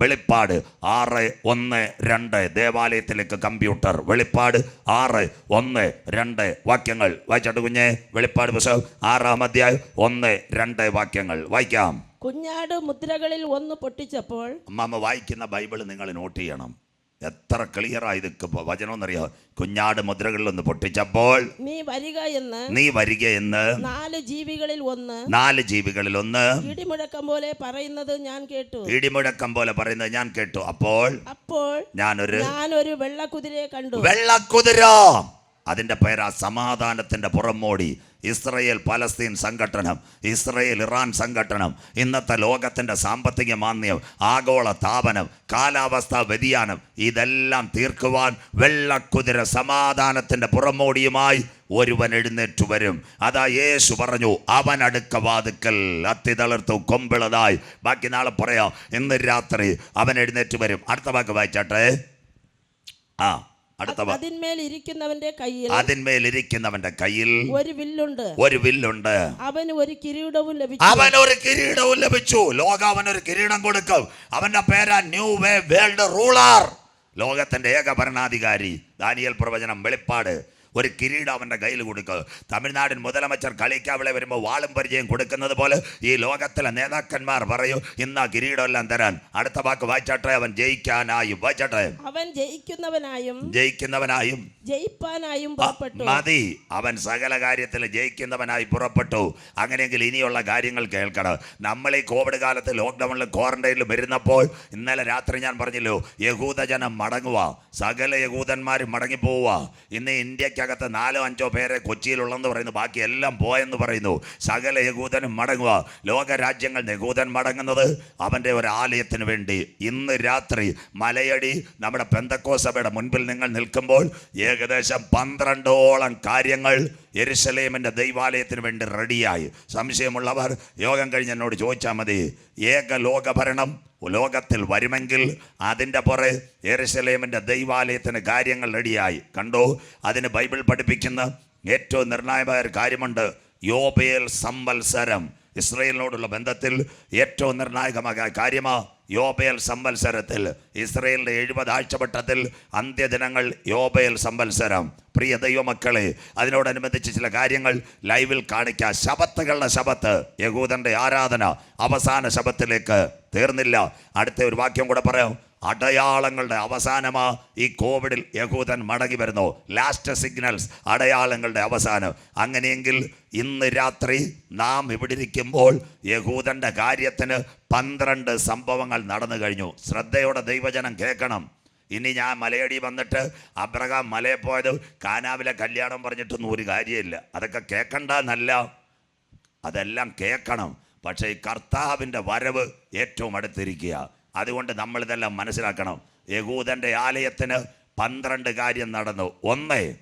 വെളിപ്പാട്. ആറ് ഒന്ന് രണ്ട്. ദേവാലയത്തിലേക്ക് കമ്പ്യൂട്ടർ. വെളിപ്പാട്. ആറ് ഒന്ന് രണ്ട്. വാക്യങ്ങൾ വായിച്ചോട്ട് കുഞ്ഞെ. വെളിപ്പാട് പുസ്തകം. ആറാം അധ്യായം. ഒന്ന് രണ്ട് വാക്യങ്ങൾ വായിക്കാം. കുഞ്ഞാട് മുദ്രകളിൽ ഒന്ന് പൊട്ടിച്ചപ്പോൾ അമ്മാമ്മ വായിക്കുന്ന ബൈബിൾ നിങ്ങൾ നോട്ട് ചെയ്യണം. എത്ര ക്ലിയറായി ഇത് വചനം എന്നറിയോ കുഞ്ഞാട് മുദ്രകളിലൊന്ന് പൊട്ടിച്ചപ്പോൾ നീ വരിക എന്ന് നീ വരിക എന്ന് നാല് ജീവികളിൽ ഒന്ന് നാല് ജീവികളിൽ ഒന്ന് ഇടിമുഴക്കം പോലെ പറയുന്നത് ഞാൻ കേട്ടു. ഇടിമുഴക്കം പോലെ പറയുന്നത് ഞാൻ കേട്ടു. അപ്പോൾ അപ്പോൾ ഞാനൊരു ഞാനൊരു വെള്ളക്കുതിരയെ കണ്ടു. വെള്ളക്കുതിര അതിന്റെ പേരാ സമാധാനത്തിന്റെ പുറമോടി ഇസ്രയേൽ പലസ്തീൻ സംഘടനം ഇസ്രയേൽ ഇറാൻ സംഘടനം ഇന്നത്തെ ലോകത്തിന്റെ സാമ്പത്തിക മാന്ദ്യം ആഗോള താപനം കാലാവസ്ഥാ വ്യതിയാനം ഇതെല്ലാം തീർക്കുവാൻ വെള്ളക്കുതിര സമാധാനത്തിന്റെ പുറമോടിയുമായി ഒരുവൻ എഴുന്നേറ്റ് വരും. അതാ യേശു പറഞ്ഞു അവൻ അടുക്ക വാതുക്കൽ അത്തി തളിർത്തു കൊമ്പിളതായി. ബാക്കി നാളെ പറയാം ഇന്ന് രാത്രി അവൻ എഴുന്നേറ്റ് വരും. അടുത്ത വാക്ക് വായിച്ചാട്ടെ. ആ. അടുത്ത വാ അതിന്മേൽ ഇരിക്കുന്നവന്റെ കയ്യിൽ അതിന്മേൽ ഇരിക്കുന്നവന്റെ കയ്യിൽ ഒരു വില്ലുണ്ട്. ഒരു വില്ലുണ്ട്. അവന് ഒരു കിരീടവും ലഭിച്ചു. അവൻ ഒരു കിരീടവും ലഭിച്ചു. ലോക അവൻ ഒരു കിരീടം കൊടുക്കും. അവന്റെ പേരാ ന്യൂ വേ വേൾഡ് റൂളർ ലോകത്തിന്റെ ഏക ഭരണാധികാരി. ദാനിയൽ പ്രവചനം വെളിപ്പാട്. ഒരു കിരീടം അവന്റെ കയ്യിൽ കൊടുക്കുക. തമിഴ്നാടിൻ മുതലമച്ചർ കളിക്കാവിളെ വരുമ്പോൾ വാളും പരിചയം കൊടുക്കുന്നത് പോലെ ഈ ലോകത്തിലെ നേതാക്കന്മാർ പറയൂ ഇന്ന് ആ കിരീടം എല്ലാം തരാൻ. അടുത്ത വാക്ക് വായിച്ചാട്ടെ അവൻ ജയിക്കാനായും. വായിച്ചാട്ടെ. അവൻ ജയിക്കുന്നവനായും ജയിക്കുന്നവനായും. ജയിപ്പാനായും പുറപ്പെട്ടു. മതി. അവൻ സകല കാര്യത്തിൽ ജയിക്കുന്നവനായി പുറപ്പെട്ടു. അങ്ങനെയെങ്കിൽ ഇനിയുള്ള കാര്യങ്ങൾ കേൾക്കണം. നമ്മൾ ഈ കോവിഡ് കാലത്ത് ലോക്ക്ഡൌണിൽ ക്വാറന്റൈനിൽ വരുന്നപ്പോൾ ഇന്നലെ രാത്രി ഞാൻ പറഞ്ഞല്ലോ യഹൂദജനം മടങ്ങുക സകല യഹൂദന്മാരും മടങ്ങിപ്പോവുക ഇന്ന് ഇന്ത്യക്കകത്ത് നാലോ അഞ്ചോ പേരെ കൊച്ചിയിലുള്ളെന്ന് പറയുന്നു. ബാക്കി എല്ലാം പോയെന്ന് പറയുന്നു. സകല യകൂദനും മടങ്ങുക. ലോകരാജ്യങ്ങൾ യഹൂദൻ മടങ്ങുന്നത് അവന്റെ ഒരു ആലയത്തിന് വേണ്ടി. ഇന്ന് രാത്രി മലയടി നമ്മുടെ പെന്തക്കോ സഭയുടെ മുൻപിൽ നിങ്ങൾ നിൽക്കുമ്പോൾ ഏകദേശം പന്ത്രണ്ടോളം കാര്യങ്ങൾ എരുസലേമിന്റെ ദൈവാലയത്തിന് വേണ്ടി റെഡിയായി സംശയമുള്ളവർ യോഗം കഴിഞ്ഞ് എന്നോട് ചോദിച്ചാൽ മതി. ഏക ലോകഭരണം ലോകത്തിൽ വരുമെങ്കിൽ അതിന്റെ പുറേ യെരുശലേമിന്റെ ദൈവാലയത്തിന് കാര്യങ്ങൾ റെഡിയായി. കണ്ടോ? അതിന് ബൈബിൾ പഠിപ്പിക്കുന്ന ഏറ്റവും നിർണായകമായ ഒരു കാര്യമുണ്ട്. യോബേൽ സംവത്സരം. ഇസ്രയേലിനോടുള്ള ബന്ധത്തിൽ ഏറ്റവും നിർണായകമായ കാര്യമാണ് യോബേൽ സംവത്സരത്തിൽ. ഇസ്രയേലിന്റെ എഴുപത് ആഴ്ചവട്ടത്തിൽ അന്ത്യദിനങ്ങൾ യോബേൽ സംവത്സരം. പ്രിയ ദൈവമക്കളെ അതിനോടനുബന്ധിച്ച് ചില കാര്യങ്ങൾ ലൈവിൽ കാണിക്കുക ശബത്തുകളുടെ ശബത്ത് യഹൂദന്റെ ആരാധന അവസാന ശബത്തിലേക്ക്. തീർന്നില്ല. അടുത്ത ഒരു വാക്യം കൂടെ പറയാം. അടയാളങ്ങളുടെ അവസാനമാ ഈ കോവിഡിൽ യഹൂദൻ മടങ്ങി വരുന്നു. ലാസ്റ്റ് സിഗ്നൽസ് അടയാളങ്ങളുടെ അവസാനം. അങ്ങനെയെങ്കിൽ ഇന്ന് രാത്രി നാം ഇവിടെ ഇരിക്കുമ്പോൾ യഹൂദന്റെ കാര്യത്തിന് പന്ത്രണ്ട് സംഭവങ്ങൾ നടന്നു കഴിഞ്ഞു. ശ്രദ്ധയോടെ ദൈവജനം കേൾക്കണം. ഇനി ഞാൻ മലയടി വന്നിട്ട് അബ്രഹാം മലയിൽ പോയത് കാനാവിലെ കല്യാണം പറഞ്ഞിട്ടൊന്നും ഒരു കാര്യമില്ല. അതൊക്കെ കേൾക്കണ്ടെന്നല്ല അതെല്ലാം കേൾക്കണം. പക്ഷേ കർത്താവിന്റെ വരവ് ഏറ്റവും അടുത്തിരിക്കുക. അതുകൊണ്ട് നമ്മൾ നമ്മളിതെല്ലാം മനസ്സിലാക്കണം. യഹൂദന്റെ ആലയത്തിന് പന്ത്രണ്ട് കാര്യം നടന്നു. ഒന്ന്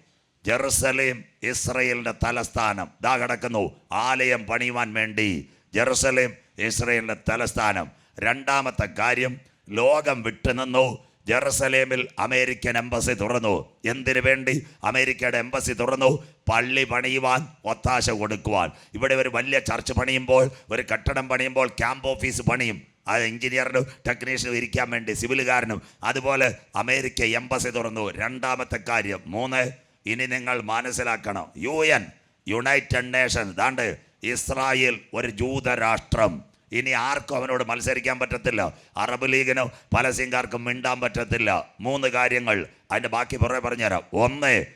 ജെറുസലേം ഇസ്രയേലിന്റെ തലസ്ഥാനം. ദാ കിടക്കുന്നു. ആലയം പണിയുവാൻ വേണ്ടി ജെറുസലേം ഇസ്രയേലിന്റെ തലസ്ഥാനം. രണ്ടാമത്തെ കാര്യം ലോകം വിട്ടുനിന്നു. ജെറുസലേമിൽ അമേരിക്കൻ എംബസി തുറന്നു. എന്തിനു വേണ്ടി? അമേരിക്കയുടെ എംബസി തുറന്നു. പള്ളി പണിയുവാൻ ഒത്താശ കൊടുക്കുവാൻ. ഇവിടെ ഒരു വലിയ ചർച്ച് പണിയുമ്പോൾ ഒരു കെട്ടിടം പണിയുമ്പോൾ ക്യാമ്പ് ഓഫീസ് പണിയും. അത് എഞ്ചിനീയറിനും ടെക്നീഷ്യനും ഇരിക്കാൻ വേണ്ടി സിവിലുകാരനും. അതുപോലെ അമേരിക്ക എംബസി തുറന്നു. രണ്ടാമത്തെ കാര്യം മൂന്ന് ഇനി നിങ്ങൾ മനസ്സിലാക്കണം. യു എൻ യുണൈറ്റഡ് നേഷൻ ദാണ്ട് ഇസ്രായേൽ ഒരു ജൂതരാഷ്ട്രം. ഇനി ആർക്കും അവനോട് മത്സരിക്കാൻ പറ്റത്തില്ല. അറബ് ലീഗിനോ പലസ്തീൻകാർക്കും മിണ്ടാൻ പറ്റത്തില്ല. മൂന്ന് കാര്യങ്ങൾ അതിന്റെ ബാക്കി പുറകെ പറഞ്ഞുതരാം. ഒന്ന്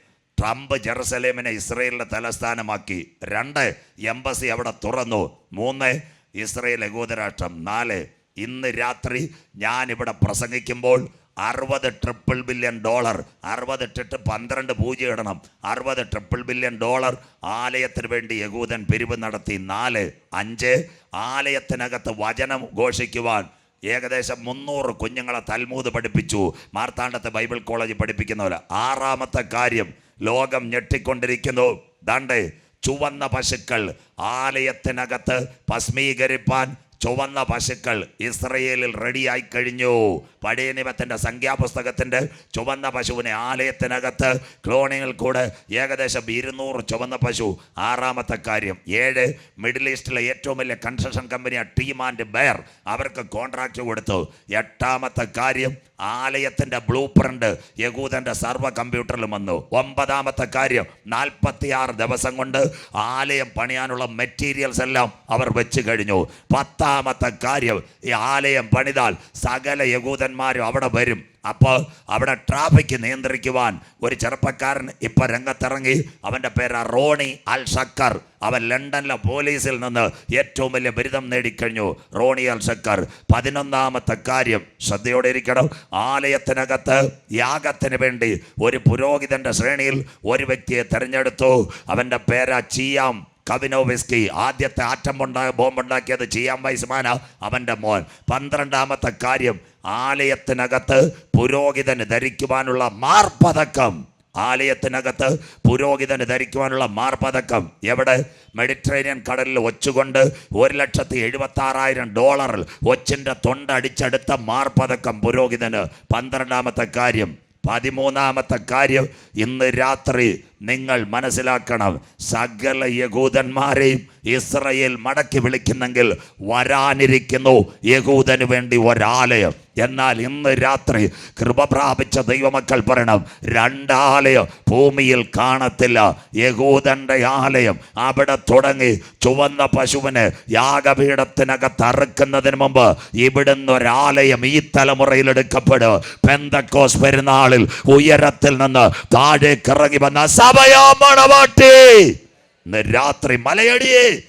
ട്രംപ് ജെറുസലേമിനെ ഇസ്രയേലിന്റെ തലസ്ഥാനമാക്കി. രണ്ട് എംബസി അവിടെ തുറന്നു. മൂന്ന് ഇസ്രയേൽ ഏകോദരാഷ്ട്രം നാല് ഇന്ന് രാത്രി ഞാനിവിടെ പ്രസംഗിക്കുമ്പോൾ അറുപത് ട്രിപ്പിൾ ബില്യൺ ഡോളർ അറുപത് ഇട്ടിട്ട് പന്ത്രണ്ട് പൂജ്യം ഇടണം. അറുപത് ട്രിപ്പിൾ ബില്യൺ ഡോളർ ആലയത്തിന് വേണ്ടി യഹൂദൻ പിരിവ് നടത്തി. നാല് അഞ്ച് ആലയത്തിനകത്ത് വചനം ഘോഷിക്കുവാൻ ഏകദേശം മുന്നൂറ് കുഞ്ഞുങ്ങളെ തൽമൂത് പഠിപ്പിച്ചു. മാർത്താണ്ഡത്തെ ബൈബിൾ കോളേജ് പഠിപ്പിക്കുന്ന പോലെ ആറാമത്തെ കാര്യം ലോകം ഞെട്ടിക്കൊണ്ടിരിക്കുന്നു. ദാണ്ടേ ചുവന്ന പശുക്കൾ ആലയത്തിനകത്ത് ഭസ്മീകരിപ്പാൻ ചുവന്ന പശുക്കൾ ഇസ്രയേലിൽ റെഡിയായി കഴിഞ്ഞു. പഴയ നിയമത്തിന്റെ സംഖ്യാപുസ്തകത്തിന്റെ ചുവന്ന പശുവിനെ ആലയത്തിനകത്ത് ക്ലോണിങ്ങിൽ കൂടെ ഏകദേശം ഇരുന്നൂറ് ചുവന്ന പശു. ആറാമത്തെ കാര്യം ഏഴ് മിഡിൽ ഈസ്റ്റിലെ ഏറ്റവും വലിയ കൺസ്ട്രക്ഷൻ കമ്പനിയാണ് ടീം ആൻഡ് ബെയർ അവർക്ക് കോൺട്രാക്റ്റ് കൊടുത്തു. എട്ടാമത്തെ കാര്യം ആലയത്തിന്റെ ബ്ലൂ പ്രിന്റ് യകൂദന്റെ സർവ കമ്പ്യൂട്ടറിലും വന്നു. ഒമ്പതാമത്തെ കാര്യം നാൽപ്പത്തിയാറ് ദിവസം കൊണ്ട് ആലയം പണിയാനുള്ള മെറ്റീരിയൽസ് എല്ലാം അവർ വെച്ച് കഴിഞ്ഞു. പത്താമത്തെ കാര്യം ഈ ആലയം പണിതാൽ സകല യകൂദന്മാരും അവിടെ വരും. അപ്പോൾ അവിടെ ട്രാഫിക് നിയന്ത്രിക്കുവാൻ ഒരു ചെറുപ്പക്കാരൻ ഇപ്പോൾ രംഗത്തിറങ്ങി. അവന്റെ പേര് റോണി അൽ ഷക്കർ അവൻ ലണ്ടനിലെ പോലീസിൽ നിന്ന് ഏറ്റവും വലിയ ബിരുദം നേടിക്കഴിഞ്ഞു. റോണി അൽ ഷക്കർ പതിനൊന്നാമത്തെ കാര്യം ശ്രദ്ധയോടെ ഇരിക്കണം. ആലയത്തിനകത്ത് യാഗത്തിന് വേണ്ടി ഒരു പുരോഹിതന്റെ ശ്രേണിയിൽ ഒരു വ്യക്തിയെ തിരഞ്ഞെടുത്തു. അവന്റെ പേരാ ചിയാം. കവിനോവിസ്കി ആദ്യത്തെ ആറ്റം ഉണ്ടാ ബോംബുണ്ടാക്കിയത് ചെയ്യാൻ വയസ്സുമാന അവന്റെ മോൻ. പന്ത്രണ്ടാമത്തെ കാര്യം ആലയത്തിനകത്ത് പുരോഹിതന് ധരിക്കുവാനുള്ള മാർപ്പതക്കം. ആലയത്തിനകത്ത് പുരോഹിതന് ധരിക്കുവാനുള്ള മാർപ്പതക്കം. എവിടെ? മെഡിറ്ററേനിയൻ കടലിൽ ഒച്ചുകൊണ്ട് ഒരു ലക്ഷത്തി എഴുപത്തി ആറായിരം ഡോളറിൽ ഒച്ചിന്റെ തൊണ്ടടിച്ചെടുത്ത മാർപ്പതക്കം പുരോഹിതന്. പന്ത്രണ്ടാമത്തെ കാര്യം പതിമൂന്നാമത്തെ കാര്യം ഇന്ന് രാത്രി നിങ്ങൾ മനസ്സിലാക്കണം. സകല യഹൂദന്മാരെയും ഇസ്രയേൽ മടക്കി വിളിക്കുന്നെങ്കിൽ വരാനിരിക്കുന്നു. യഹൂദന് വേണ്ടി ഒരാലയം. എന്നാൽ ഇന്ന് രാത്രി കൃപ പ്രാപിച്ച ദൈവമക്കൾ പറയണം രണ്ടാലയം ഭൂമിയിൽ കാണത്തില്ല. യകൂദന്റെ ആലയം അവിടെ തുടങ്ങി. ചുവന്ന പശുവിന് യാഗപീഠത്തിനകത്ത് അറുക്കുന്നതിന് മുമ്പ് ഇവിടുന്ന് ഒരാലയം ഈ തലമുറയിൽ എടുക്കപ്പെടും. പെന്തക്കോസ് പെരുന്നാളിൽ ഉയരത്തിൽ നിന്ന് താഴേക്കിറങ്ങി വന്ന മണവാട്ടി ഇന്ന് രാത്രി മലയടിയേ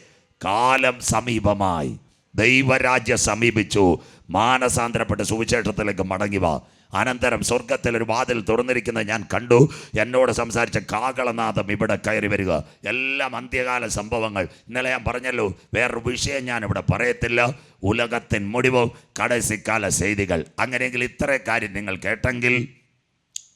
കാലം സമീപമായി. ദൈവരാജ്യ സമീപിച്ചു. മാനസാന്തരപ്പെട്ട് സുവിശേഷത്തിലേക്ക് മടങ്ങി വാ. അനന്തരം സ്വർഗത്തിൽ ഒരു വാതിൽ തുറന്നിരിക്കുന്നത് ഞാൻ കണ്ടു. എന്നോട് സംസാരിച്ച കാകളനാഥം ഇവിടെ കയറി വരിക. എല്ലാം അന്ത്യകാല സംഭവങ്ങൾ. ഇന്നലെ ഞാൻ പറഞ്ഞല്ലോ വേറൊരു വിഷയം ഞാൻ ഇവിടെ പറയത്തില്ല. ഉലകത്തിൻ മുടിവും കടസിക്കാല ചെയ്തികൾ. അങ്ങനെയെങ്കിൽ ഇത്ര കാര്യം നിങ്ങൾ കേട്ടെങ്കിൽ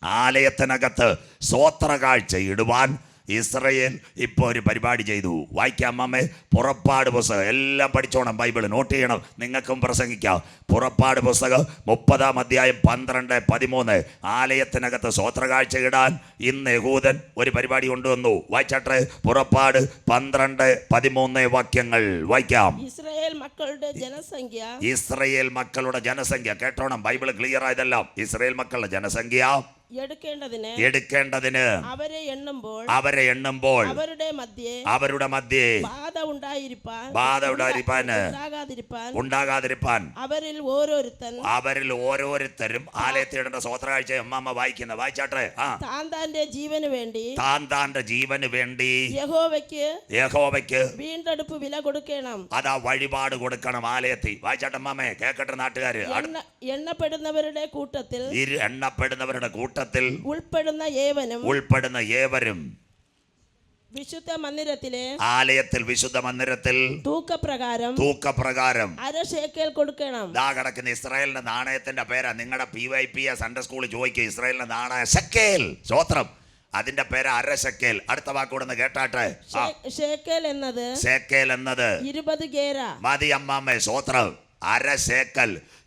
ആലയത്തിനകത്ത് സ്വോത്ര കാഴ്ച ഇടുവാൻ ഇസ്രയേൽ ഇപ്പോൾ ഒരു പരിപാടി ചെയ്തു. വായിക്കാം അമ്മേ. പുറപ്പാട് പുസ്തകം. എല്ലാം പഠിച്ചോണം ബൈബിൾ നോട്ട് ചെയ്യണം. നിങ്ങൾക്കും പ്രസംഗിക്കാം. പുറപ്പാട് പുസ്തകം മുപ്പതാം അധ്യായം പന്ത്രണ്ട് പതിമൂന്ന്. ആലയത്തിനകത്ത് സ്വോത്ര കാഴ്ച ഇടാൻ ഇന്ന് യഹൂദൻ ഒരു പരിപാടി കൊണ്ടുവന്നു. വായിച്ചാട്ടെ. പുറപ്പാട് പന്ത്രണ്ട് പതിമൂന്ന് വാക്യങ്ങൾ വായിക്കാം. ഇസ്രായേൽ മക്കളുടെ ജനസംഖ്യ. ഇസ്രയേൽ മക്കളുടെ ജനസംഖ്യ. കേട്ടോണം ബൈബിൾ ക്ലിയർ ആയതെല്ലാം. ഇസ്രയേൽ മക്കളുടെ ജനസംഖ്യ എടുക്കേണ്ടതിന് എടുക്കേണ്ടതിന് അവരെ എണ്ണുമ്പോൾ അവരെ എണ്ണുമ്പോൾ അവരുടെ മധ്യേ അവരുടെ മധ്യേ ബാധ ഉണ്ടായിരിപ്പാൻ ബാധ ഉണ്ടായിരിക്കാൻ ഉണ്ടാകാതിരിപ്പാൻ ഉണ്ടാകാതിരിപ്പാൻ അവരിൽ ഓരോരുത്തൻ അവരിൽ ഓരോരുത്തരും ആലയത്തിടേണ്ട സ്വോത്രകാഴ്ച അമ്മമ്മ വായിക്കുന്ന വായിച്ചാട്ടെ? ആ. താൻ താന്റെ ജീവന് വേണ്ടി താൻ താന്റെ ജീവന് വേണ്ടി യഹോവയ്ക്ക് യഹോവയ്ക്ക് വീണ്ടെടുപ്പ് വില കൊടുക്കണം. അതാ വഴിപാട് കൊടുക്കണം ആലയത്തിൽ. വായിച്ചാട്ടെ മാമേ കേക്കട്ടെ നാട്ടുകാര്. എണ്ണ എണ്ണപ്പെടുന്നവരുടെ കൂട്ടത്തിൽ ഇരു എണ്ണപ്പെടുന്നവരുടെ കൂട്ടത്തിൽ ഉൾപ്പെടുന്ന ഏവനും ഉൾപ്പെടുന്ന ഏവരും വിശുദ്ധ മന്ദിരത്തിലെ ആലയത്തിൽ വിശുദ്ധ മന്ദിരത്തിൽ തൂക്കപ്രകാരം തൂക്കപ്രകാരം അര ഷേക്കേൽ കൊടുക്കണം. ദാ കിടക്കുന്ന ഇസ്രായേലിന്റെ നാണയത്തിന്റെ പേരാ. നിങ്ങളുടെ പി വൈ പി സൺഡേ സ്കൂളിൽ ചോദിക്കും. ഇസ്രായേലിന്റെ നാണയ. ശക്കേൽ സ്വോത്രം അതിന്റെ പേര് അര ശക്കേൽ അടുത്ത വാക്കൂടെ കേട്ടാട്ടെ. എന്നത് ശേക്കേൽ എന്നത് ഇരുപത് ഗേര. മതി അമ്മാമ്മേ സ്വോത്രം അര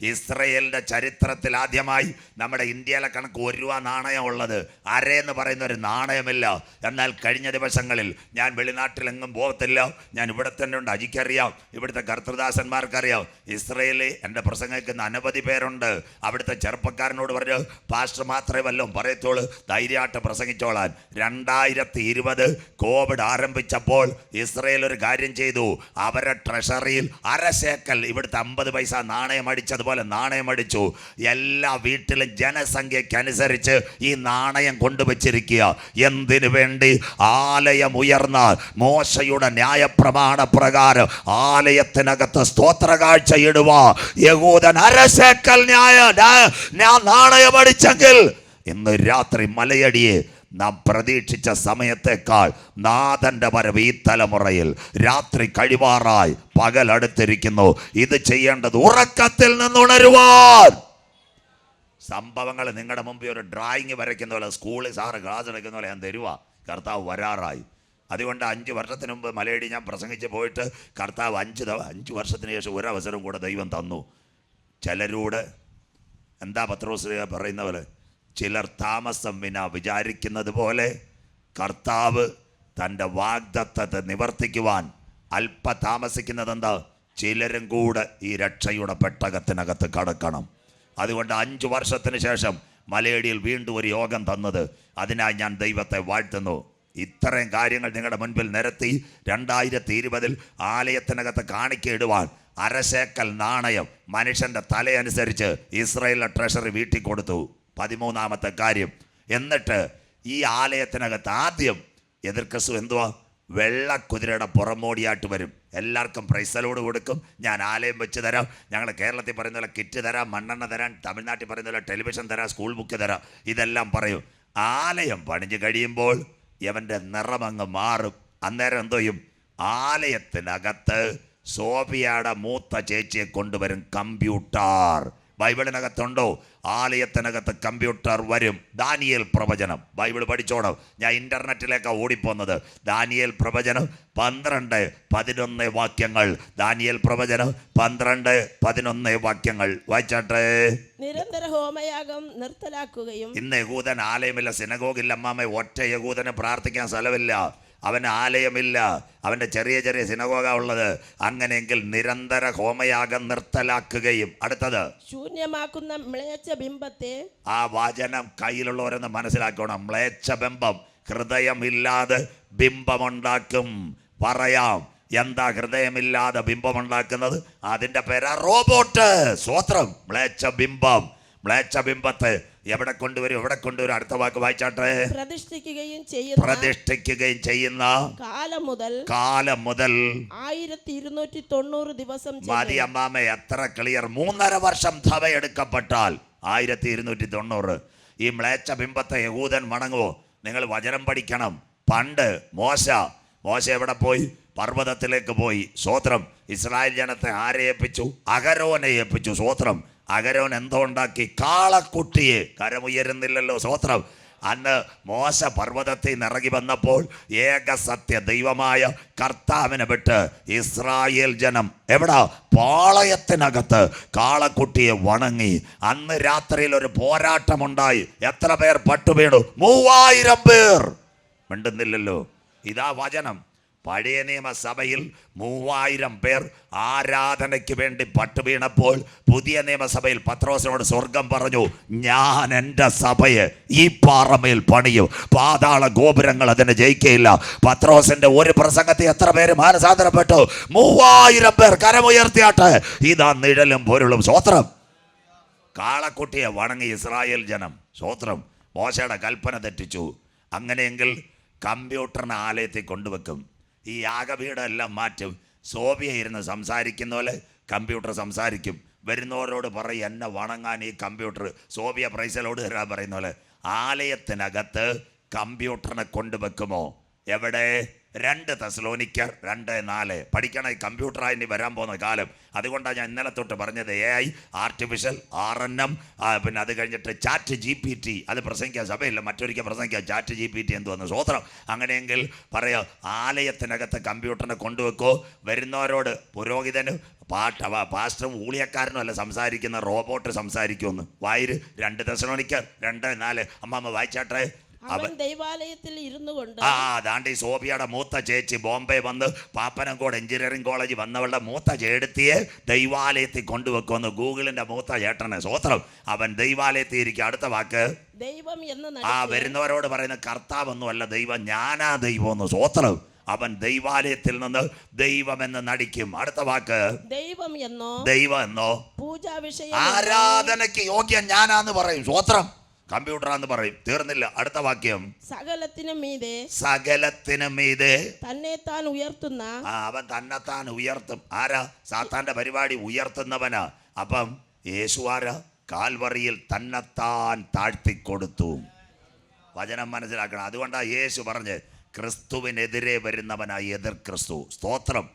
ഇസ്രയേലിന്റെ ചരിത്രത്തിൽ ആദ്യമായി നമ്മുടെ ഇന്ത്യയിലെ കണക്ക് ഒരു രൂപ നാണയം ഉള്ളത്. അര പറയുന്ന ഒരു നാണയമില്ല. എന്നാൽ കഴിഞ്ഞ ദിവസങ്ങളിൽ ഞാൻ വെളിനാട്ടിലെങ്ങും പോകത്തില്ല ഞാൻ ഇവിടെ തന്നെ ഉണ്ട്. അജിക്കറിയാം ഇവിടുത്തെ കർത്തൃദാസന്മാർക്കറിയാം. ഇസ്രയേലിൽ എന്റെ പ്രസംഗിക്കുന്ന അനവധി പേരുണ്ട്. അവിടുത്തെ ചെറുപ്പക്കാരനോട് പറഞ്ഞു പാസ്റ്റർ മാത്രമേ വല്ലതും പറയത്തോളൂ ധൈര്യമായിട്ട് പ്രസംഗിച്ചോളാൻ. രണ്ടായിരത്തി ഇരുപത് കോവിഡ് ആരംഭിച്ചപ്പോൾ ഇസ്രയേൽ ഒരു കാര്യം ചെയ്തു. അവരുടെ ട്രഷറിയിൽ അരശേക്കൽ ഇവിടുത്തെ അമ്പത് പൈസ നാണയം അടിച്ചതുപോലെ നാണയം അടിച്ചു. എല്ലാ വീട്ടിലും ജനസംഖ്യക്കനുസരിച്ച് ഈ നാണയം കൊണ്ടുവച്ചിരിക്കുക. എന്തിനു വേണ്ടി? ആലയം ഉയർന്ന മോശയുടെ ന്യായപ്രമാണ പ്രകാരം ആലയത്തിനകത്ത് സ്തോത്ര കാഴ്ച ഇടുവാ യഹൂദൻ അരശേക്കൽ ന്യായ. ന്യായ- നാണയം അടിച്ചെങ്കിൽ ഇന്ന് രാത്രി മലയടിയെ. നാം പ്രതീക്ഷിച്ച സമയത്തേക്കാൾ നാഥന്റെ വരവ് ഈ തലമുറയിൽ രാത്രി കഴിവാറായി പകലടുത്തിരിക്കുന്നു. ഇത് ചെയ്യേണ്ടത് ഉറക്കത്തിൽ നിന്നുണരുവാൻ. സംഭവങ്ങൾ നിങ്ങളുടെ മുമ്പിൽ ഒരു ഡ്രായിങ് വരയ്ക്കുന്ന പോലെ സ്കൂളിൽ സാറ് ക്ലാസ് എടുക്കുന്ന പോലെ ഞാൻ തരുവാ. കർത്താവ് വരാറായി. അതുകൊണ്ട് അഞ്ച് വർഷത്തിന് മുമ്പ് മലയടി ഞാൻ പ്രസംഗിച്ച് പോയിട്ട് കർത്താവ് അഞ്ച് അഞ്ച് വർഷത്തിന് ശേഷം ഒരവസരം കൂടെ ദൈവം തന്നു. ചിലരോട് എന്താ പത്രോസ് പറയുന്ന പോലെ ചിലർ താമസം വിന വിചാരിക്കുന്നത് പോലെ കർത്താവ് തന്റെ വാഗ്ദത്തത്തെ നിവർത്തിക്കുവാൻ അല്പ താമസിക്കുന്നത് എന്താ ചിലരും കൂടെ ഈ രക്ഷയുടെ പെട്ടകത്തിനകത്ത് കടക്കണം. അതുകൊണ്ട് അഞ്ചു വർഷത്തിന് ശേഷം മലയടിയിൽ വീണ്ടും ഒരു യോഗം തന്നത്. അതിനായി ഞാൻ ദൈവത്തെ വാഴ്ത്തുന്നു. ഇത്രയും കാര്യങ്ങൾ നിങ്ങളുടെ മുൻപിൽ നിരത്തി രണ്ടായിരത്തി ഇരുപതിൽ ആലയത്തിനകത്ത് കാണിക്കയിടുവാൻ അരശേക്കൽ നാണയം മനുഷ്യന്റെ തലയനുസരിച്ച് ഇസ്രയേലിലെ ട്രഷറി വീട്ടിൽ കൊടുത്തു പതിമൂന്നാമത്തെ കാര്യം. എന്നിട്ട് ഈ ആലയത്തിനകത്ത് ആദ്യം എതിർ ക്രിസ്തു വെള്ള കുതിരയുടെ പുറമോടിയായിട്ട് വരും. എല്ലാവർക്കും പ്രൈസലോട് കൊടുക്കും. ഞാൻ ആലയം വെച്ച് തരാം. ഞങ്ങൾ കേരളത്തിൽ പറയുന്ന പോലെ കിറ്റ് തരാം മണ്ണെണ്ണ തരാം തമിഴ്നാട്ടിൽ പറയുന്ന പോലെ ടെലിവിഷൻ തരാം സ്കൂൾ ബുക്ക് തരാം. ഇതെല്ലാം പറയും. ആലയം പണിഞ്ഞു കഴിയുമ്പോൾ ഇവന്റെ നിറമങ്ങ് മാറും. അന്നേരം എന്തോ ചെയ്യും? ആലയത്തിനകത്ത് സോഫിയയുടെ മൂത്ത ചേച്ചിയെ കൊണ്ടുവരും കമ്പ്യൂട്ടർ ബൈബിളിനകത്തുണ്ടോ? ആലയത്തിനകത്ത് കമ്പ്യൂട്ടർ വരും. ദാനിയേൽ പ്രവചനം. ബൈബിൾ പഠിച്ചോണം. ഞാൻ ഇന്റർനെറ്റിലേക്കാണ് ഓടിപ്പോന്നത്. ദാനിയേൽ പ്രവചനം പന്ത്രണ്ട് പതിനൊന്ന് വാക്യങ്ങൾ. ദാനിയേൽ പ്രവചനം പന്ത്രണ്ട് പതിനൊന്ന് വാക്യങ്ങൾ. വായിച്ചാട്ടെ. നിരന്തര ഹോമയാഗം നിർത്തലാക്കുകയും ഇന്ന് യഹൂദൻ ആലയമില്ല സിനഗോഗില്ല. അമ്മാമ ഒറ്റ യഹൂദന് പ്രാർത്ഥിക്കാൻ സ്ഥലമില്ല. അവന് ആലയമില്ല. അവന്റെ ചെറിയ ചെറിയ സിനഗോഗ ഉള്ളത്. അങ്ങനെയെങ്കിൽ നിരന്തര ഹോമയാഗം നിർത്തലാക്കുകയും. അടുത്തത്. ശൂന്യമാക്കുന്ന മിളയച്ച ബിംബത്തെ ആ വചനം കയ്യിലുള്ളവരെന്ന് മനസ്സിലാക്കണം മ്ലേച്ഛ ബിംബം ഹൃദയമില്ലാതെ ബിംബമുണ്ടാക്കും. പറയാം. എന്താ ഹൃദയമില്ലാതെ ബിംബമുണ്ടാക്കുന്നത്? അതിന്റെ പേരാ റോബോട്ട്. സ്വോത്രം മ്ലേച്ഛ ബിംബം. മ്ലേച്ഛ ബിംബത്തെ എവിടെ കൊണ്ടുവരും എവിടെ കൊണ്ടുവരും? അടുത്ത വാക്ക് വായിച്ചാട്ടെ. പ്രതിഷ്ഠിക്കുകയും ചെയ്യുന്ന പ്രതിഷ്ഠിക്കുകയും ചെയ്യുന്ന കാലം മുതൽ കാലം മുതൽ ആയിരത്തി ഇരുന്നൂറ്റി തൊണ്ണൂറ് ദിവസം മതി അമ്മാമ എത്ര ക്ലിയർ മൂന്നര വർഷം ധവയെടുക്കപ്പെട്ടാൽ ആയിരത്തി ഇരുന്നൂറ്റി തൊണ്ണൂറ് ഈ മ്ലേച്ച ബിംബത്തെ യഹൂദൻ മണങ്ങുവോ നിങ്ങൾ വചനം പഠിക്കണം. പണ്ട് മോശ മോശ എവിടെ പോയി? പർവതത്തിലേക്ക് പോയി. സ്വോത്രം. ഇസ്രായേൽ ജനത്തെ ആരെ ഏൽപ്പിച്ചു? അകരോനെ ഏൽപ്പിച്ചു. സ്വോത്രം. അകരോൻ എന്തോ ഉണ്ടാക്കി? കാളക്കുട്ടിയെ. കരമുയരുന്നില്ലല്ലോ സ്വോത്രം അന്ന് മോശ പർവതത്തിൽ നിറങ്ങി വന്നപ്പോൾ ഏക സത്യ ദൈവമായ കർത്താവിനെ വിട്ട് ഇസ്രായേൽ ജനം എവിടാ? പാളയത്തിനകത്ത് കാളക്കുട്ടിയെ വണങ്ങി. അന്ന് രാത്രിയിൽ ഒരു പോരാട്ടമുണ്ടായി. എത്ര പേർ പട്ടുവീണു? മൂവായിരം പേർ. മിണ്ടുന്നില്ലല്ലോ. ഇതാ വചനം. പഴയ നിയമസഭയിൽ മൂവായിരം പേർ ആരാധനയ്ക്ക് വേണ്ടി പട്ടുവീണപ്പോൾ പുതിയ നിയമസഭയിൽ പത്രോസിനോട് സ്വർഗം പറഞ്ഞു ഞാൻ എന്റെ സഭയെ ഈ പാറമയിൽ പണിയും. പാതാള ഗോപുരങ്ങൾ അതിനെ ജയിക്കയില്ല. പത്രോസിന്റെ ഒരു പ്രസംഗത്തിൽ എത്ര പേര് മാനസാന്തരപ്പെട്ടു? മൂവായിരം പേർ കരമുയർത്തിയാട്ടെ. ഇതാ നിഴലും പൊരുളും സ്വോത്രം. കാളക്കുട്ടിയെ വണങ്ങി ഇസ്രായേൽ ജനം. സ്വോത്രം. മോശയുടെ കൽപ്പന തെറ്റിച്ചു. അങ്ങനെയെങ്കിൽ കമ്പ്യൂട്ടറിനെ ആലയത്തിൽ കൊണ്ടുവെക്കും. ഈ യാഗപീഠം എല്ലാം മാറ്റും. സോഫിയ ഇരുന്ന് സംസാരിക്കുന്ന പോലെ കമ്പ്യൂട്ടർ സംസാരിക്കും. വരുന്നവരോട് പറയും എന്നെ വണങ്ങാൻ ഈ കമ്പ്യൂട്ടർ. സോഫിയ പ്രൈസലോട് തരാൻ പറയുന്ന പോലെ ആലയത്തിനകത്ത് കമ്പ്യൂട്ടറിനെ കൊണ്ടുവെക്കുമോ? എവിടെ? രണ്ട് തെസ്ലോനിക്കർ രണ്ട് നാല്. പഠിക്കണ കമ്പ്യൂട്ടറായി ഇനി വരാൻ പോകുന്ന കാലം. അതുകൊണ്ടാണ് ഞാൻ ഇന്നലെ തൊട്ട് പറഞ്ഞത് A I artificial R N M പിന്നെ അത് കഴിഞ്ഞിട്ട് ചാറ്റ് ജി പി ടി അത് പ്രസംഗിക്കാൻ സഭയില്ല മറ്റൊരിക്കൽ പ്രസംഗിക്കാം ചാറ്റ് ജി പി ടി എന്ത് വന്നു സ്വോത്രം അങ്ങനെയെങ്കിൽ പറയാം ആലയത്തിനകത്ത് കമ്പ്യൂട്ടറിനെ കൊണ്ടുവെക്കോ. വരുന്നവരോട് പുരോഹിതന് പാട്ട പാസ്റ്ററും ഊളിയക്കാരനും അല്ല സംസാരിക്കുന്ന റോബോട്ട് സംസാരിക്കുമെന്ന്. വായിര് രണ്ട് ദശലോണിക്കർ രണ്ട് നാല്. അമ്മാമ്മ വായിച്ചാട്ടെ. അവൻ ദൈവാലയത്തിൽ ഇരുന്നു കൊണ്ട് ആ ദാണ്ടി സോഫിയയുടെ മൂത്ത ചേച്ചി ബോംബെ വന്ന് പാപ്പനംകോട് എഞ്ചിനീയറിംഗ് കോളേജ് വന്നവളുടെ മൂത്ത ചേടത്തിയെ ദൈവാലയത്തിൽ കൊണ്ടുവെക്കുമെന്ന് ഗൂഗിളിന്റെ മൂത്ത ചേട്ടനെ സ്വോത്രം അവൻ ദൈവാലയത്തിൽ ഇരിക്കും അടുത്ത വാക്ക്. ദൈവം എന്ന് ആ വരുന്നവരോട് പറയുന്ന കർത്താവൊന്നുമല്ല ദൈവം ഞാനാ ദൈവം എന്ന് സ്വോത്രം അവൻ ദൈവാലയത്തിൽ നിന്ന് ദൈവം എന്ന് നടിക്കും. അടുത്ത വാക്ക്. ദൈവം എന്നോ ദൈവം എന്നോ? പൂജാ വിഷയം ആരാധനയ്ക്ക് യോഗ്യം ഞാനാന്ന് പറയും. സ്വോത്രം കമ്പ്യൂട്ടറാന്ന് പറയും. തീർന്നില്ല. അടുത്ത വാക്യം. സകലത്തിനും മീതെ സകലത്തിനും മീതെ തന്നെ താൻ ഉയർത്തുന്ന അവൻ തന്നെ താൻ ഉയർത്തും. ആരാ? സാത്താന്റെ പരിപാടി ഉയർത്തുന്നവനാ. അപ്പം യേശു ആരാ? കാൽവറിയിൽ തന്നെത്താൻ താഴ്ത്തിക്കൊടുത്തു. വചനം മനസ്സിലാക്കണം. അതുകൊണ്ടാ യേശു പറഞ്ഞ് ക്രിസ്തുവിനെതിരെ വരുന്നവനായി എതിർ ക്രിസ്തു. സ്തോത്രം.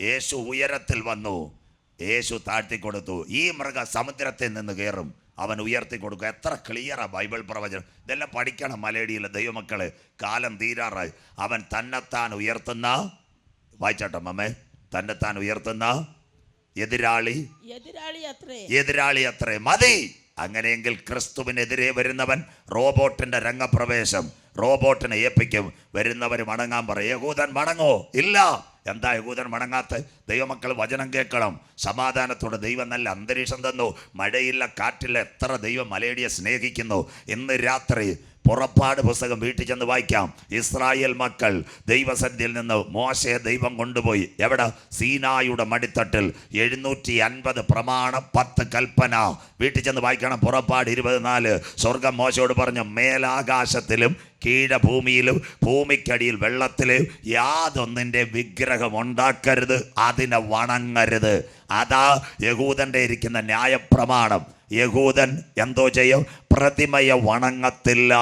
യേശു ഉയരത്തിൽ വന്നു. യേശു താഴ്ത്തിക്കൊടുത്തു. ഈ മൃഗ സമുദ്രത്തിൽ നിന്ന് കയറും. അവൻ ഉയർത്തി കൊടുക്കുക. എത്ര ക്ലിയറാണ് ബൈബിൾ പ്രവചനം. ഇതെല്ലാം പഠിക്കണം മലയടിയിലെ ദൈവമക്കൾ. കാലം തീരാറായി. അവൻ തന്നെത്താൻ ഉയർത്തുന്ന വായിച്ചാട്ടോ മമ്മേ തന്നെത്താൻ ഉയർത്തുന്ന എതിരാളി. എതിരാളി അത്രേ. എതിരാളി അത്രേ. മതി. അങ്ങനെയെങ്കിൽ ക്രിസ്തുവിനെതിരെ വരുന്നവൻ റോബോട്ടിന്റെ രംഗപ്രവേശം. റോബോട്ടിനെ ഏൽപ്പിക്കും. വരുന്നവർ മടങ്ങാൻ പറയും. യഹൂദൻ മടങ്ങോ? ഇല്ല. എന്താ യഹൂദൻ മടങ്ങാത്ത ദൈവമക്കൾ വചനം കേൾക്കണം. സമാധാനത്തോടെ ദൈവം നല്ല അന്തരീക്ഷം തന്നു. മഴയില്ല കാറ്റില്ല എത്ര ദൈവം മലയടിയെ സ്നേഹിക്കുന്നു. ഇന്ന് രാത്രി പുറപ്പാട് പുസ്തകം വീട്ടിൽ ചെന്ന് വായിക്കാം. ഇസ്രായേൽ മക്കൾ ദൈവസന്ധിയിൽ നിന്ന് മോശയെ ദൈവം കൊണ്ടുപോയി. എവിടെ? സീനായുടെ മടിത്തട്ടിൽ. എഴുന്നൂറ്റി അൻപത് പ്രമാണം പത്ത് കൽപ്പന. വീട്ടിൽ ചെന്ന് വായിക്കണം. പുറപ്പാട് ഇരുപത്തിനാല് സ്വർഗം മോശയോട് പറഞ്ഞു മേലാകാശത്തിലും കീഴഭൂമിയിലും ഭൂമിക്കടിയിൽ വെള്ളത്തിലും യാതൊന്നിന്റെ വിഗ്രഹം ഉണ്ടാക്കരുത്. അതിനെ വണങ്ങരുത്. അതാ യഹൂദന്റെ ഇരിക്കുന്ന ന്യായപ്രമാണം. യഹൂദൻ എന്തോ ചെയ്യും? പ്രതിമയെ വണങ്ങത്തില്ല.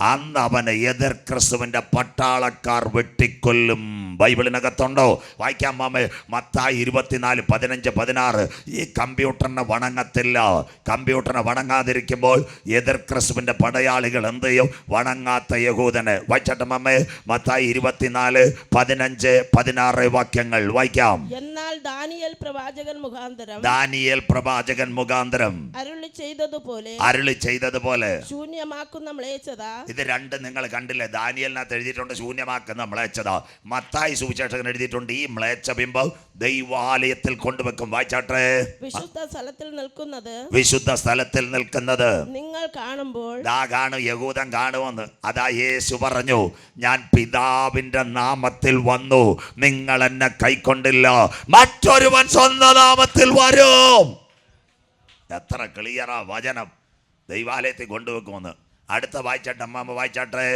അന്ന് അവനെ എതിർ ക്രിസ്തുവിന്റെ പട്ടാളക്കാർ വെട്ടിക്കൊല്ലും. ബൈബിളിനകത്തുണ്ടോ? വായിക്കാം മാമേ. മത്തായി ഇരുപത്തിനാല് പതിനഞ്ച് പതിനാറ്. ഈ കമ്പ്യൂട്ടറിനെ വണങ്ങത്തില്ല. കമ്പ്യൂട്ടറിനെ വണങ്ങാതിരിക്കുമ്പോൾ എതിർ ക്രിസ്തുവിന്റെ പടയാളികൾ എന്ത് ചെയ്യും? വണങ്ങാത്ത യഹൂദന്. വായിച്ചട്ടെ മാമേ. മത്തായി ഇരുപത്തിനാല് പതിനഞ്ച് പതിനാറ് വാക്യങ്ങൾ. വായിക്കാം. എന്നാൽ ദാനിയേൽ പ്രവാചകൻ മുഖാന്തരം ദാനിയേൽ പ്രവാചകൻ മുഖാന്തരം അരുളി ചെയ്തതുപോലെ അരുളി ചെയ്തതുപോലെ ശൂന്യമാക്കുന്ന മ്ലേച്ഛത ഇത് രണ്ട് നിങ്ങൾ കണ്ടില്ലേ? ദാനിയലിനകത്ത് എഴുതിയിട്ടുണ്ട് ശൂന്യമാക്കുന്ന മ്ലേച്ഛത മത്തായി സുവിശേഷകൻ എഴുതിയിട്ടുണ്ട് ഈ മ്ലേച്ഛ ബിംബം ദൈവാലയത്തിൽ കൊണ്ടുവെക്കും. വായിച്ചാട്ടെ വിശുദ്ധ സ്ഥലത്തിൽ നിൽക്കുന്നത് വിശുദ്ധ സ്ഥലത്തിൽ നിൽക്കുന്നത്. നിങ്ങൾ കാണുമ്പോൾ ദാ കാണും യഹൂദൻ കാണുമെന്ന് അതാ യേശു പറഞ്ഞു ഞാൻ പിതാവിന്റെ നാമത്തിൽ വന്നു നിങ്ങൾ എന്നെ കൈക്കൊണ്ടില്ല. മറ്റൊരുവൻ സ്വന്തം നാമത്തിൽ വരും. എത്ര ക്ലിയറാ വചനം. ദൈവാലയത്തിൽ കൊണ്ടുവെക്കുമെന്ന്. അടുത്ത വായിച്ചാട്ടെ അമ്മാമ്മ വായിച്ചാട്ടെ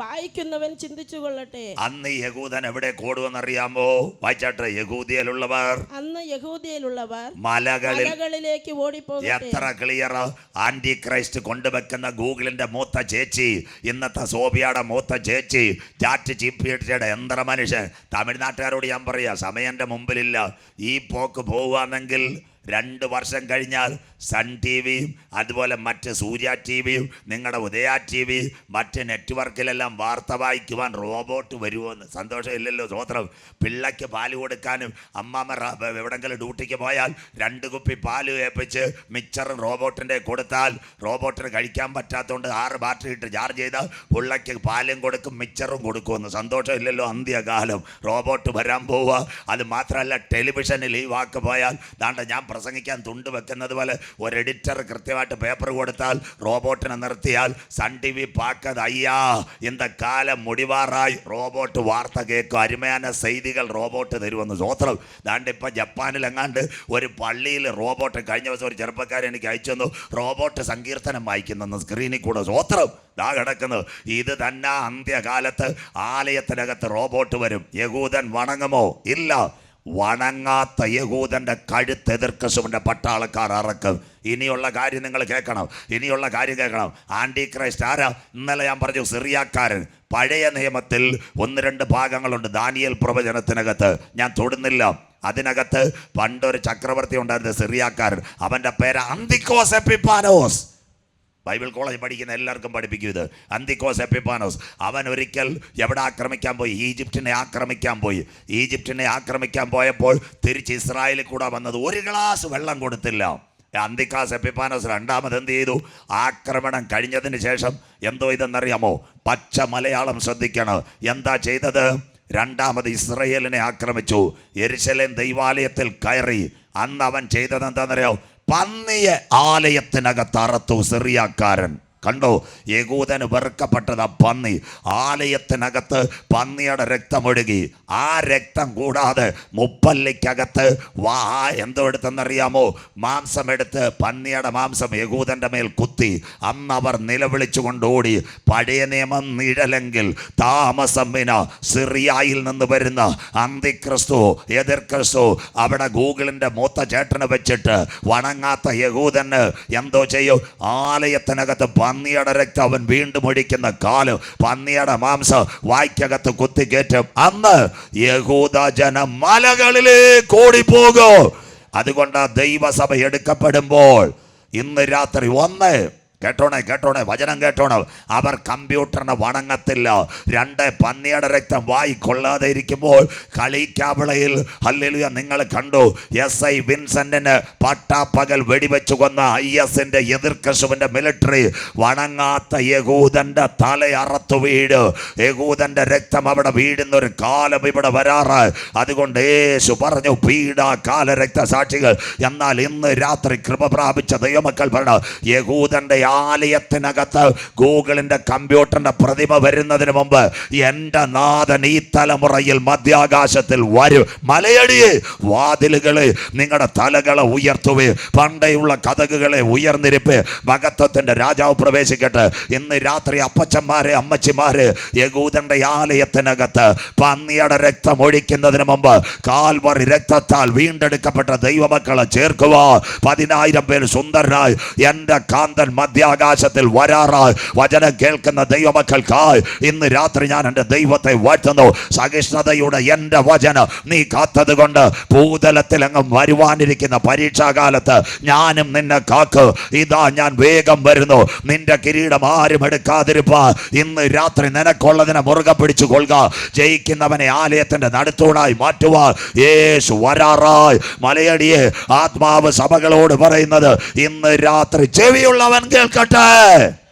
വായിക്കുന്നവൻ ചിന്തിച്ചു കൊള്ളട്ടെ അന്ന് യഹൂദൻ എവിടെ കൂടുവെന്നറിയാമോ വായിച്ചാട്ടെ യഹൂദിയയിലുള്ളവർ. അന്ന് യഹൂദിയയിലുള്ളവർ മലകളിൽ മലകളിലേക്ക് ഓടിപ്പോകും എത്ര ക്ലിയർ ആന്റി ക്രൈസ്റ്റ് കൊണ്ടുവെക്കുന്ന ഗൂഗിളിന്റെ മൂത്ത ചേച്ചി ഇന്നത്തെ സോബിയയുടെ മൂത്ത ചേച്ചി ചാറ്റ് ചീപ്പിയുടെ യന്ത്ര മനുഷ്യൻ തമിഴ്നാട്ടുകാരോട് ഞാൻ പറയാ സമയന്റെ മുമ്പിലില്ല. ഈ പോക്ക് പോവുകയാണെങ്കിൽ രണ്ട് വർഷം കഴിഞ്ഞാൽ സൺ ടി വിയും അതുപോലെ മറ്റ് സൂര്യ ടി വിയും നിങ്ങളുടെ ഉദയ ടി വി മറ്റ് നെറ്റ്വർക്കിലെല്ലാം വാർത്ത വായിക്കുവാൻ റോബോട്ട് വരുമെന്ന് സന്തോഷമില്ലല്ലോ സ്വോത്രം പിള്ളയ്ക്ക് പാൽ കൊടുക്കാനും അമ്മാമ്മ റ- എവിടെങ്കിലും ഡ്യൂട്ടിക്ക് പോയാൽ രണ്ട് കുപ്പി പാൽ ഏൽപ്പിച്ച് മിച്ചറും റോബോട്ടിന്റെ കൊടുത്താൽ റോബോട്ടിന് കഴിക്കാൻ പറ്റാത്തതുകൊണ്ട് ആറ് ബാറ്ററി ഇട്ട് ചാർജ് ചെയ്താൽ പിള്ളയ്ക്ക് പാലും കൊടുക്കും മിച്ചറും കൊടുക്കുമെന്ന് സന്തോഷമില്ലല്ലോ അന്ത്യകാലം. റോബോട്ട് വരാൻ പോവുക. അത് മാത്രമല്ല ടെലിവിഷനിൽ ഈ വാക്ക് പോയാൽ ദാണ്ട ഞാൻ പ്രസംഗിക്കാൻ തുണ്ട് വെക്കുന്നത് പോലെ ഒരു എഡിറ്റർ കൃത്യമായിട്ട് പേപ്പർ കൊടുത്താൽ റോബോട്ടിനെ നിർത്തിയാൽ സൺ ടി വി പാക്കത് അയ്യാ இந்த കാലം മുടിവാറായി റോബോട്ട് വാർത്ത കേൾക്കും അരുമയാന ചെയ്തികൾ റോബോട്ട് തരുമെന്ന് സ്വോത്രം ദാണ്ട് ഇപ്പം ജപ്പാനിൽ എങ്ങാണ്ട് ഒരു പള്ളിയിൽ റോബോട്ട് കഴിഞ്ഞ ദിവസം ഒരു ചെറുപ്പക്കാരൻ എനിക്ക് അയച്ചു തന്നു റോബോട്ട് സങ്കീർത്തനം വായിക്കുന്നെന്ന് സ്ക്രീനിൽ കൂടെ സ്വോത്രം ദാ കിടക്കുന്നു ഇത് തന്നെ അന്ത്യകാലത്ത് ആലയത്തിനകത്ത് റോബോട്ട് വരും യഹൂദൻ വണങ്ങുമോ ഇല്ല വണങ്ങാത്ത യഹൂദന്റെ കഴുത്ത് എതിർക്കസുവിന്റെ പട്ടാളക്കാർ അറക്കും. ഇനിയുള്ള കാര്യം നിങ്ങൾ കേൾക്കണം. ഇനിയുള്ള കാര്യം കേൾക്കണം. ആന്റി ക്രൈസ്റ്റ് ആരാ? ഇന്നലെ ഞാൻ പറഞ്ഞു സിറിയാക്കാരൻ. പഴയ നിയമത്തിൽ ഒന്ന് രണ്ട് ഭാഗങ്ങളുണ്ട്. ദാനിയൽ പ്രവചനത്തിനകത്ത്. ഞാൻ തൊടുന്നില്ല. അതിനകത്ത് പണ്ടൊരു ചക്രവർത്തി ഉണ്ടായിരുന്ന സിറിയാക്കാരൻ. അവന്റെ പേര് അന്തിക്കോസ് എപ്പിപ്പാനോസ്. ബൈബിൾ കോളേജ് പഠിക്കുന്ന എല്ലാവർക്കും പഠിപ്പിക്കും ഇത്. അന്തിക്കോസ് എപ്പിപ്പാനോസ് അവൻ ഒരിക്കൽ എവിടെ ആക്രമിക്കാൻ പോയി? ഈജിപ്റ്റിനെ ആക്രമിക്കാൻ പോയി. ഈജിപ്റ്റിനെ ആക്രമിക്കാൻ പോയപ്പോൾ തിരിച്ച് ഇസ്രായേലിൽ കൂടെ വന്നത് ഒരു ഗ്ലാസ് വെള്ളം കൊടുത്തില്ല. അന്തിക്കാസ് എപ്പിപ്പാനോസ് രണ്ടാമത് എന്ത് ചെയ്തു? ആക്രമണം കഴിഞ്ഞതിന് ശേഷം എന്തോ ഇതെന്നറിയാമോ? പച്ച മലയാളം ശ്രദ്ധിക്കണം. എന്താ ചെയ്തത്? രണ്ടാമത് ഇസ്രയേലിനെ ആക്രമിച്ചു. എരിശലേം ദൈവാലയത്തിൽ കയറി. അന്ന് അവൻ ചെയ്തത് എന്താണെന്നറിയോ? പന്നിയെ ആലയത്തിനകത്ത് അറത്തു സിറിയാക്കാരൻ. കണ്ടോ? യകൂദന് വെറുക്കപ്പെട്ടത് പന്നി. ആലയത്തിനകത്ത് പന്നിയുടെ രക്തമൊഴുകി. ആ രക്തം കൂടാതെ മുപ്പല്ലിക്കകത്ത് വാ എന്തോ എടുത്തെന്നറിയാമോ? മാംസമെടുത്ത് പന്നിയുടെ മാംസം യകൂദന്റെ മേൽ കുത്തി. അന്ന് അവർ നിലവിളിച്ചുകൊണ്ട് ഓടി. പഴയ നിയമം നിഴലെങ്കിൽ താമസം വിന. സിറിയായിൽ നിന്ന് വരുന്ന അന്തിക്രിസ്തു എതിർ ക്രിസ്തു അവിടെ ഗൂഗിളിന്റെ മൂത്ത ചേട്ടനെ വെച്ചിട്ട് വണങ്ങാത്ത യഹൂദന് എന്തോ ചെയ്യും? ആലയത്തിനകത്ത് പന്നിയുടെ രക്തം അവൻ വീണ്ടും ഒഴിക്കുന്ന കാൽ. പന്നിയുടെ മാംസം വായ്ക്കകത്ത് കുത്തിക്കേറ്റും അന്ന് യഹൂദ ജനം മലകളിലേക്ക് ഓടിപ്പോകും. അതുകൊണ്ട് ദൈവസഭ എടുക്കപ്പെടുമ്പോൾ ഇന്ന് രാത്രി ഒന്ന് കേട്ടോണേ കേട്ടോണേ വചനം കേട്ടോണോ. അവർ കമ്പ്യൂട്ടറിനെ വണങ്ങത്തില്ല. രണ്ട് പന്നിയുടെ രക്തം വായി കൊള്ളാതെ ഇരിക്കുമ്പോൾ കളിക്കാവിളയിൽ ഹല്ലേലൂയ നിങ്ങൾ കണ്ടു എസ് ഐ വിൻസെന്റിന് പട്ടാപ്പകൽ വെടിവെച്ചു കൊന്ന ഐ എസിന്റെ എതിർക്കശുവിന്റെ മിലിറ്ററി വണങ്ങാത്ത യഹൂദന്റെ തല അറത്തു വീട്. യഹൂദന്റെ രക്തം അവിടെ വീടുന്ന ഒരു കാലം ഇവിടെ വരാറ്. അതുകൊണ്ട് യേശു പറഞ്ഞു പീഡ കാല രക്തസാക്ഷികൾ എന്നാൽ ഇന്ന് രാത്രി കൃപ പ്രാപിച്ച ദൈവമക്കൾ പറഞ്ഞു യഹൂദന്റെ ആലയത്തിനകത്ത് ഗൂഗിളിന്റെ കമ്പ്യൂട്ടറിന്റെ പ്രതിമ വരുന്നതിന് മുമ്പ് എന്റെ നാഥൻ ഈ തലമുറയിൽ മധ്യാകാശത്തിൽ വരും. മലയടിയെ വാതിലുകളെ നിങ്ങളുടെ തലകളെ ഉയർത്തുവേ പണ്ടേയുള്ള കഥകുകളെ ഉയർന്നിരിപ്പ് മകത്വത്തിന്റെ രാജാവ് പ്രവേശിക്കട്ടെ. ഇന്ന് രാത്രി അപ്പച്ചന്മാരെ അമ്മച്ചിമാര് യകൂദന്റെ ആലയത്തിനകത്ത് പന്നിയുടെ രക്തം ഒഴിക്കുന്നതിന് മുമ്പ് കാൽവറി രക്തത്താൽ വീണ്ടെടുക്കപ്പെട്ട ദൈവമക്കളെ ചേർക്കുക പതിനായിരം പേര് സുന്ദരനായി എന്റെ കാന്തൻ മധ്യാകാശത്തിൽ വരാറായി. വചനം കേൾക്കുന്ന ദൈവമക്കൾക്കായി ഇന്ന് രാത്രി ഞാൻ എന്റെ ദൈവത്തെ വാഴ്ത്തുന്നു. സഹിഷ്ണുതയുടെ എന്റെ വചനം നീ കാത്തത് കൊണ്ട് ഭൂതലത്തിൽ അങ്ങ് വരുവാനിരിക്കുന്ന പരീക്ഷാകാലത്ത് ഞാനും നിന്നെ കാക്ക്. ഇതാ ഞാൻ വേഗം വരുന്നു. നിന്റെ കിരീടം ആരും എടുക്കാതിരിപ്പാ. ഇന്ന് രാത്രി നിനക്കുള്ളതിനെ മുറുകെ പിടിച്ചു കൊള്ളുക. ജയിക്കുന്നവനെ ആലയത്തിന്റെ നടുത്തൂണായി മാറ്റുവാ. യേശു വരാറായി. മലയടിയെ ആത്മാവ് സഭകളോട് പറയുന്നത് ഇന്ന് രാത്രി ചെവിയുള്ളവൻ कटा है।